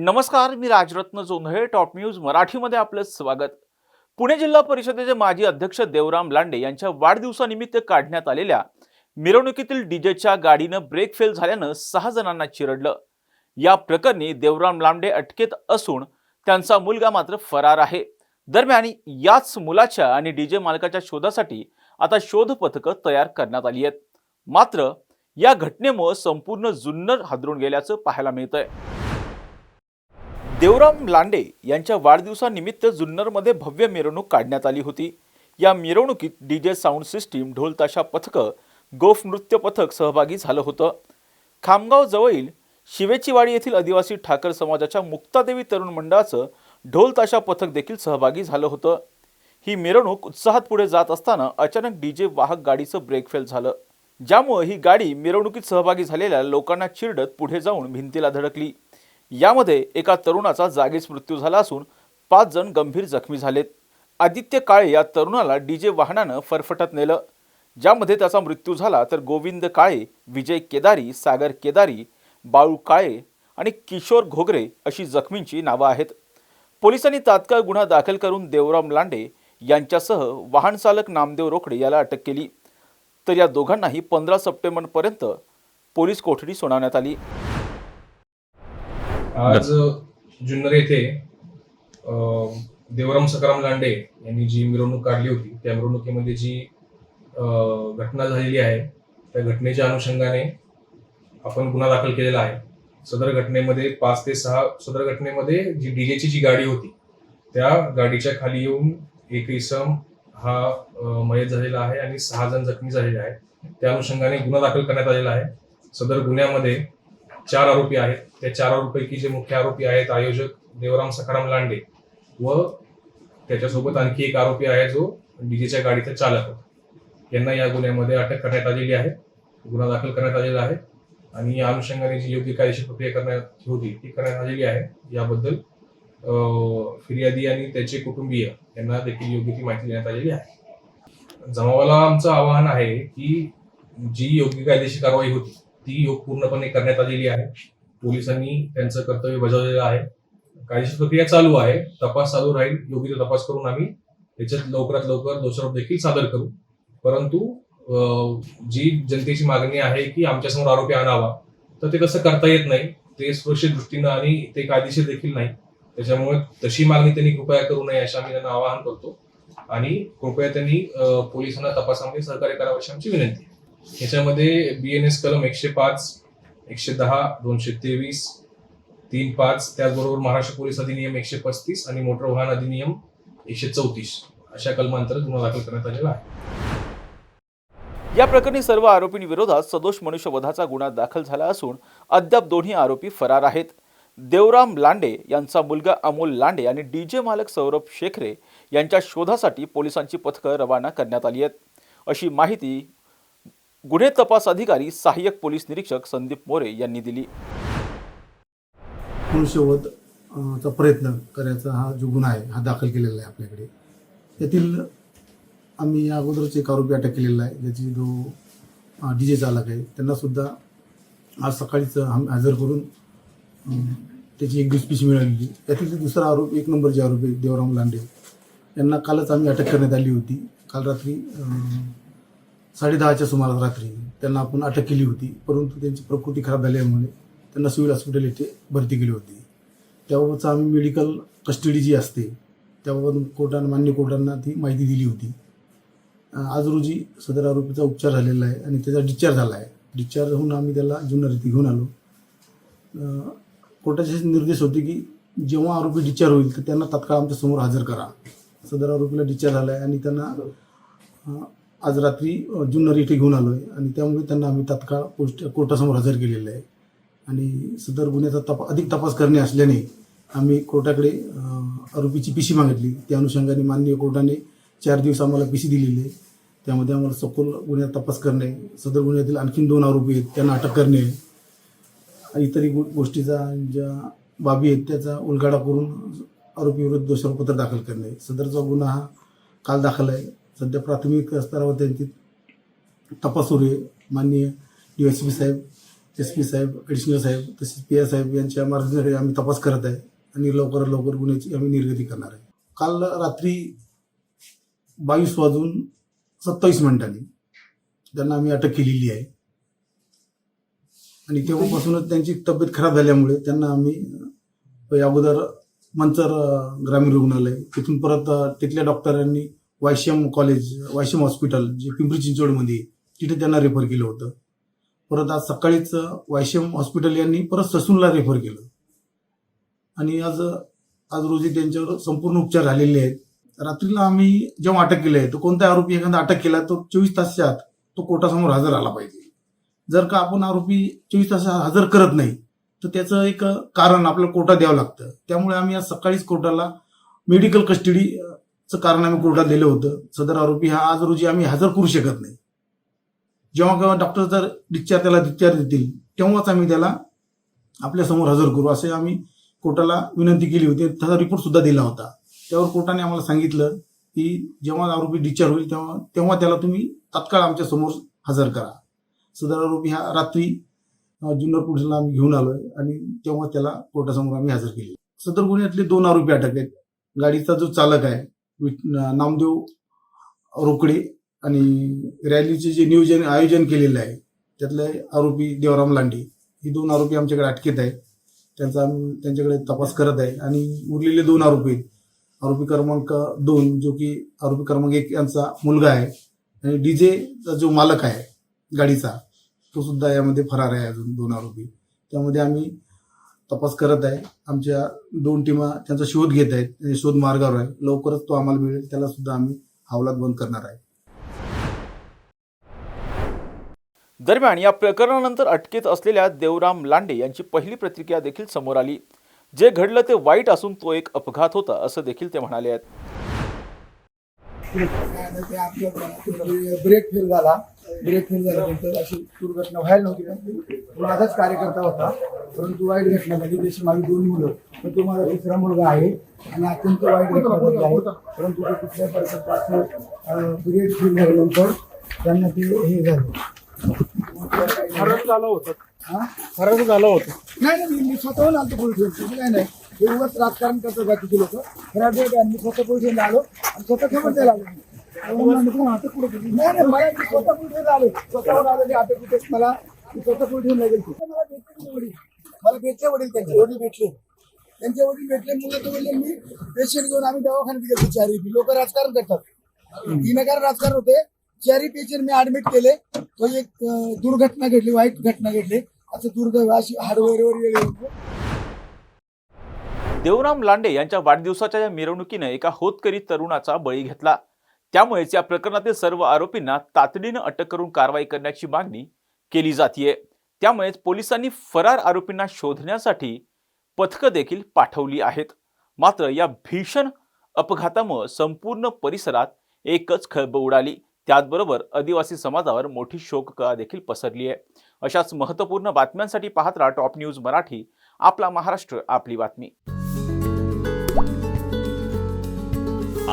नमस्कार मी Rajratna Jondhale top news मराठीमध्ये आपलं स्वागत. पुणे जिल्हा परिषदेचे माजी अध्यक्ष देवराम लांडे यांच्या वाढदिवसानिमित्त काढण्यात आलेल्या मिरवणुकीतील डीजेच्या गाडीनं ब्रेक फेल झाल्यानं सहा जणांना चिरडलं. या प्रकरणी देवराम लांडे अटकेत असून त्यांचा मुलगा मात्र फरार आहे. दरम्यान याच मुलाच्या आणि डीजे मालकाच्या शोधासाठी आता शोध पथकं तयार करण्यात आली आहेत. मात्र या घटनेमुळे संपूर्ण जुन्नर हादरून गेल्याचं पाहायला मिळतंय. देवराम लांडे यांच्या वाढदिवसानिमित्त जुन्नरमध्ये भव्य मिरवणूक काढण्यात आली होती. या मिरवणुकीत डीजे साऊंड सिस्टीम ढोलताशा पथकं गोफ नृत्य पथक सहभागी झालं होतं. खामगाव जवळील शिवेचीवाडी येथील आदिवासी ठाकर समाजाच्या मुक्तादेवी तरुण मंडळाचं ढोलताशा पथक देखील सहभागी झालं होतं. ही मिरवणूक उत्साहात पुढे जात असताना अचानक डीजे वाहक गाडीचं ब्रेक फेल झालं. ज्यामुळे ही गाडी मिरवणुकीत सहभागी झालेल्या लोकांना चिरडत पुढे जाऊन भिंतीला धडकली. यामध्ये एका तरुणाचा जागीच मृत्यू झाला असून पाच जण गंभीर जखमी झालेत. आदित्य काळे या तरुणाला डीजे वाहनानं फरफटत नेलं. ज्यामध्ये त्याचा मृत्यू झाला तर गोविंद काळे विजय केदारी सागर केदारी बाळू काळे आणि किशोर घोगरे अशी जखमींची नावं आहेत. पोलिसांनी तात्काळ गुन्हा दाखल करून देवराम लांडे यांच्यासह वाहन चालक नामदेव रोकडे याला अटक केली. तर या दोघांनाही पंधरा सप्टेंबरपर्यंत पोलीस कोठडी सुनावण्यात आली. आज जुन्नर येथे देवराम सकाराम लांडे यांनी जी मिरवणूक काढली होती त्या मिरवणुकीमध्ये जी घटना झालेली आहे त्या घटनेच्या अनुषंगाने आपण गुन्हा दाखल केलेला आहे. सदर घटनेमध्ये पाच ते सहा सदर घटनेमध्ये जी डीजेची जी गाडी होती त्या गाडीच्या खाली येऊन एक इसम हा मयत झालेला आहे आणि सहा जण जखमी झालेले आहेत. त्या अनुषंगाने गुन्हा दाखल करण्यात आलेला आहे. सदर गुन्ह्यामध्ये चार आरोपी आहेत. त्या चार आरोपीपैकी जे मुख्य आरोपी आहेत आयोजक देवराम सखाराम लांडे व त्याच्यासोबत आणखी एक आरोपी आहे जो डीजेच्या गाडीचा चालक होता. यांना या गुन्ह्यामध्ये अटक करण्यात आलेली आहे. गुन्हा दाखल करण्यात आलेला आहे. आणि या अनुषंगाने जी योग्य कायदेशीर प्रक्रिया करण्यात होती ती करण्यात आलेली आहे. याबद्दल फिर्यादी आणि त्याचे कुटुंबीय यांना देखील योग्य ती माहिती देण्यात आलेली आहे. जमावाला आमचं आवाहन आहे की जी योग्य कायदेशीर कारवाई होती ती योग पूर्णपणे करण्यात आलेली आहे. पोलिसांनी त्यांचं कर्तव्य बजावलेलं आहे. कायदेशीर प्रक्रिया चालू आहे. तपास चालू राहील. योग्य तो तपास करून आम्ही त्याच्यात लवकरात लवकर दोषारोप देखील सादर करू. परंतु जी जनतेची मागणी आहे की आमच्यासमोर आरोपी आणावा तर ते कसं करता येत नाही. ते सुरक्षित दृष्टीनं आणि ते कायदेशीर देखील नाही. त्याच्यामुळे तशी मागणी त्यांनी कृपया करू नये अशा आम्ही त्यांना आवाहन करतो. आणि कृपया त्यांनी पोलिसांना तपासामध्ये सहकार्य करावं अशी आमची विनंती याच्यामध्ये बी एन एस कलम एकशे पाच एकशे दहा दोनशे तेवीस तीन पाच त्याचबरोबर महाराष्ट्र पोलीस अधिनियम एकशे पस्तीस आणि मोटर वाहन अधिनियम एकशे चौतीस अशा कलमांतर्गत गुन्हा दाखल करण्यात आलेला आहे. या प्रकरणी सर्व आरोपींविरोधात सदोष मनुष्यवधाचा गुन्हा दाखल झाला असून अद्याप दोन्ही आरोपी फरार आहेत. देवराम लांडे यांचा मुलगा अमोल लांडे आणि डीजे मालक सौरभ शेखरे यांच्या शोधासाठी पोलिसांची पथकं रवाना करण्यात आली आहेत. अशी माहिती गुन्हे तपास अधिकारी सहाय्यक पोलीस निरीक्षक संदीप मोरे यांनी दिली. चा प्रयत्न करायचा हा जो गुन्हा आहे हा दाखल केलेला आहे आपल्याकडे. त्यातील आम्ही या अगोदरच एक आरोपी अटक केलेला आहे ज्याची जो डी जे चालक आहे त्यांनासुद्धा आज सकाळीच हम- हजर करून त्याची एक पिशी मिळालेली. त्यातील दुसरा आरोप एक नंबरचे आरोपी देवराम लांडे. यांना कालच आम्ही अटक करण्यात आली होती. काल रात्री साडेदहाच्या सुमारास रात्री त्यांना आपण अटक केली होती. परंतु त्यांची प्रकृती खराब झाल्यामुळे त्यांना सिव्हिल हॉस्पिटल येथे भरती केली होती. त्याबाबतचं आम्ही मेडिकल कस्टडी जी असते त्याबाबत कोर्टानं मान्य कोर्टांना ती माहिती दिली होती. आज रोजी सदर आरोपीचा उपचार झालेला आहे आणि त्याचा डिस्चार्ज झाला आहे. डिस्चार्ज होऊन आम्ही त्याला जुन्नर घेऊन आलो. कोर्टाचे निर्देश होते की जेव्हा आरोपी डिस्चार्ज होईल तर त्यांना तात्काळ आमच्यासमोर हजर करा. सदर आरोपीला डिस्चार्ज झाला आहे आणि त्यांना आज रात्री जुन्नर येथे घेऊन आलो आहे आणि त्यामुळे त्यांना आम्ही तात्काळ पोस्ट कोर्टासमोर हजर केलेलं आहे. आणि सदर गुन्ह्याचा तपा अधिक तपास करणे असल्याने आम्ही कोर्टाकडे आरोपीची आरोपीची पिशी मागितली. त्या अनुषंगाने माननीय कोर्टाने चार दिवस आम्हाला पिशी दिलेली आहे. त्यामध्ये आम्हाला सखोल गुन्ह्यात तपास करणे सदर गुन्ह्यातील आणखीन दोन आरोपी आहेत त्यांना अटक करणे इतरही गो गोष्टीचा ज्या बाबी आहेत त्याचा उलगाडा करून आरोपीविरुद्ध दोषारोपत्र दाखल करणे. सदरचा गुन्हा हा काल दाखल आहे. सध्या प्राथमिक स्तरावर त्यांची तपास सुरू आहे. माननीय डी एस पी साहेब एस पी साहेब ॲडिशनल साहेब तसेच पी आय साहेब यांच्या मार्गदर्शनाखाली आम्ही तपास करत आहे आणि लवकरात लवकर गुन्ह्याची आम्ही निर्गती करणार आहे. काल रात्री बावीस वाजून सत्तावीस मिनिटांनी त्यांना आम्ही अटक केलेली आहे. आणि तेव्हापासूनच त्यांची तब्येत खराब झाल्यामुळे त्यांना आम्ही अगोदर मंचर ग्रामीण रुग्णालय तिथून परत तिथल्या डॉक्टरांनी वायशम कॉलेज वायशम हॉस्पिटल जे पिंपरी चिंचवडमध्ये तिथे त्यांना रेफर केलं होतं. परत आज सकाळीच वायशम हॉस्पिटल यांनी परत ससूनला रेफर केलं. आणि आज आज रोजी त्यांच्यावर संपूर्ण उपचार झालेले आहेत. रात्रीला आम्ही जेव्हा अटक केलं आहे तर कोणता आरोपी एखादा अटक केला तर चोवीस तासच्या आत तो कोर्टासमोर हजर आला पाहिजे. जर का आपण आरोपी चोवीस तास हजर करत नाही तर त्याचं एक कारण आपल्याला कोर्टात द्यावं लागतं. त्यामुळे आम्ही आज सकाळीच कोर्टाला मेडिकल कस्टडी कस्टडीचं कारण आम्ही कोर्टात दिलं होतं. सदर आरोपी हा आज रोजी आम्ही हजर करू शकत नाही. जेव्हा केव्हा डॉक्टर जर डिस्चार्ज त्याला डिस्चार्ज देतील तेव्हाच आम्ही त्याला आपल्यासमोर हजर करू असे आम्ही कोर्टाला विनंती केली होती. त्याचा रिपोर्ट सुद्धा दिला होता. त्यावर कोर्टाने आम्हाला सांगितलं की जेव्हा आरोपी डिस्चार्ज होईल तेव्हा तेव्हा त्याला तुम्ही तात्काळ आमच्यासमोर हजर करा. सदर आरोपी हा रात्री जुन्नर पोलिसांना आम्ही घेऊन आलोय आणि तेव्हा त्याला कोर्टासमोर आम्ही हजर केले. सदर गुन्ह्यातले दोन आरोपी अटक आहेत. गाडीचा जो चालक आहे नामदेव रोकडे आणि रॅलीचे जे नियोजन आयोजन केलेलं आहे त्यातले आरोपी देवराम लांडे ही दोन आरोपी आमच्याकडे अटकेत आहेत. त्यांचा आम्ही त्यांच्याकडे तपास करत आहे. आणि उरलेले दोन आरोपी आरोपी क्रमांक दोन जो की आरोपी क्रमांक एक यांचा मुलगा आहे. आणि डीजेचा जो मालक आहे गाडीचा तो सुद्धा यामध्ये फरार आहे अजून दोन आरोपी. त्यामध्ये आम्ही तपास करत आहे. आमच्या दोन टीमा त्यांचा शोध घेत आहेत. शोध मार्गावर आहे. लवकरच तो आम्हाला मिळेल. त्याला सुद्धा आम्ही हवालात बंद करणार आहे. दरम्यान या प्रकरणानंतर अटकेत असलेल्या देवराम लांडे यांची पहिली प्रतिक्रिया देखील समोर आली. जे घडलं ते वाईट असून तो एक अपघात होता असं देखील ते म्हणाले आहेत. ब्रेक फेल झाला. ब्रेक फेल झाल्यानंतर अशी दुर्घटना व्हायला नव्हती. तो माझाच कार्यकर्ता होता. परंतु वाईट घटना झाली. जशी माझी दोन मुलं. तर तो माझा तिसरा मुलगा आहे. आणि अत्यंत वाईट घटना झाली आहे. परंतु ते कुठल्या परिस्थितीत ब्रेक फेल झाल्यानंतर त्यांना ते हे झालं. झालं होतं. हा? फरक झालं होतं. नाही नाही मी- स्वतःहून आलतो पोलीस काय नाही. हे उगाच राजकारण करतात बाकीचे लोक. खराब. मी स्वतः स्टेशनला आलो आणि स्वतः आलो कुठं केली? नाही नाही मला मी स्वतः पोलीस स्टेशनला आलो स्वतःवर आलो की अटक कुठे मला? मी स्वतः पोलीस स्टेशनला गेलो मला भेटले ते वडील. मला भेटले वडील त्यांचे. वडील भेटले. त्यांचे वडील भेटले मुलं तर बोलले मी पेशंट घेऊन आम्ही दवाखान्यात गेलो चारी लोक राजकारण करतात. विनाकारण राजकारण होते. चारी पेशंट मी ऍडमिट केले. तो एक दुर्घटना घडली वाईट घटना घडली. असं दुर्दैव अशी हार्डवेअरवर येऊन देवराम लांडे यांच्या वाढदिवसाच्या या मिरवणुकीनं एका होतकरी तरुणाचा बळी घेतला. त्यामुळेच या प्रकरणातील सर्व आरोपींना तातडीनं अटक करून कारवाई करण्याची मागणी केली जातीये. त्यामुळेच पोलिसांनी फरार आरोपींना शोधण्यासाठी पथकं देखील पाठवली आहेत. मात्र या भीषण अपघातामुळे संपूर्ण परिसरात एकच खळबळ उडाली. त्याचबरोबर आदिवासी समाजावर मोठी शोककळा देखील पसरली आहे अशाच महत्त्वपूर्ण बातम्यांसाठी पाहत राहा टॉप न्यूज मराठी. आपला महाराष्ट्र आपली बातमी.